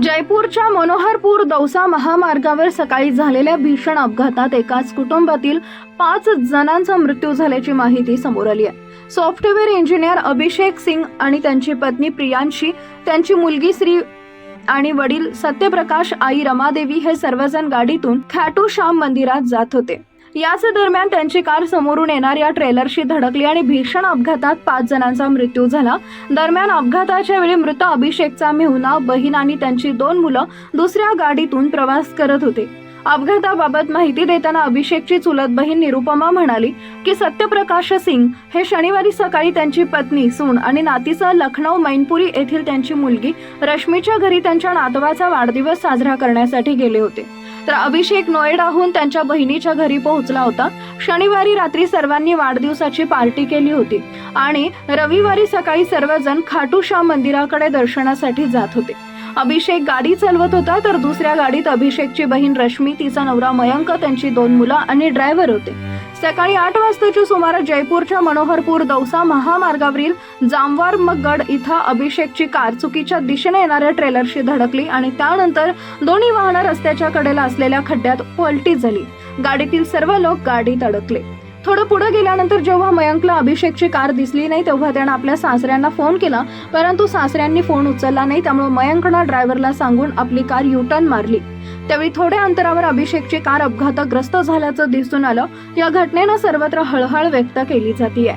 जयपूरच्या मनोहरपूर दौसा महामार्गावर सकाळी झालेल्या भीषण अपघातात एकाच कुटुंबातील पाच जणांचा मृत्यू झाल्याची माहिती समोर आली आहे. सॉफ्टवेअर इंजिनियर अभिषेक सिंग आणि त्यांची पत्नी प्रियांशी त्यांची मुलगी श्री आणि वडील सत्यप्रकाश आई रमादेवी हे सर्वजण गाडीतून खाटू श्याम मंदिरात जात होते. याच दरम्यान त्यांची कार समोरून येणाऱ्या ट्रेलरशी धडकली आणि भीषण अपघातात पाच जणांचा मृत्यू झाला. दरम्यान अपघाताच्या वेळी मृत अभिषेकचा मेहुना बहीण आणि त्यांची दोन मुलं दुसऱ्या गाडीतून प्रवास करत होते. अपघाताबाबत माहिती देताना अभिषेकची चुलत बहीण निरुपमा म्हणाली की सत्यप्रकाश सिंग हे शनिवारी सकाळी त्यांची पत्नी सून आणि नातीसह लखनौ मैनपुरी येथील त्यांची मुलगी रश्मीच्या घरी त्यांच्या नातवाचा वाढदिवस साजरा करण्यासाठी गेले होते. तर अभिषेक नोएडाहून त्यांच्या बहिणीच्या घरी पोहोचला होता. शनिवारी रात्री सर्वांनी वाढदिवसाची पार्टी केली होती आणि रविवारी सकाळी सर्वजण खाटूशा मंदिराकडे दर्शनासाठी जात होते. अभिषेक गाडी चालवत होता तर दुसऱ्या गाडीत अभिषेकची बहीण रश्मी तिचा नवरा मयंक त्यांची दोन मुलं आणि ड्रायव्हर होते. सकाळी आठ वाजताच्या सुमारास जयपूरच्या मनोहरपूर दौसा महामार्गावरील जामवार गड इथं अभिषेकची कार चुकीच्या दिशेने येणाऱ्या ट्रेलरशी धडकली आणि त्यानंतर दोन्ही वाहनं रस्त्याच्या कडेला असलेल्या खड्ड्यात पलटी झाली. गाडीतील सर्व लोक गाडीत अडकले. थोडं पुढे गेल्यानंतर जेव्हा मयंकला अभिषेकची कार दिसली नाही तेव्हा त्यानं आपल्या सासऱ्यांना फोन केला. परंतु सासऱ्यांनी फोन उचलला नाही त्यामुळे मयंकनं ड्रायव्हरला सांगून आपली कार युटर्न मारली. त्यावेळी थोड्या अंतरावर अभिषेकची कार अपघातग्रस्त झाल्याचं दिसून आलं. या घटनेनं सर्वत्र हळहळ व्यक्त केली जाते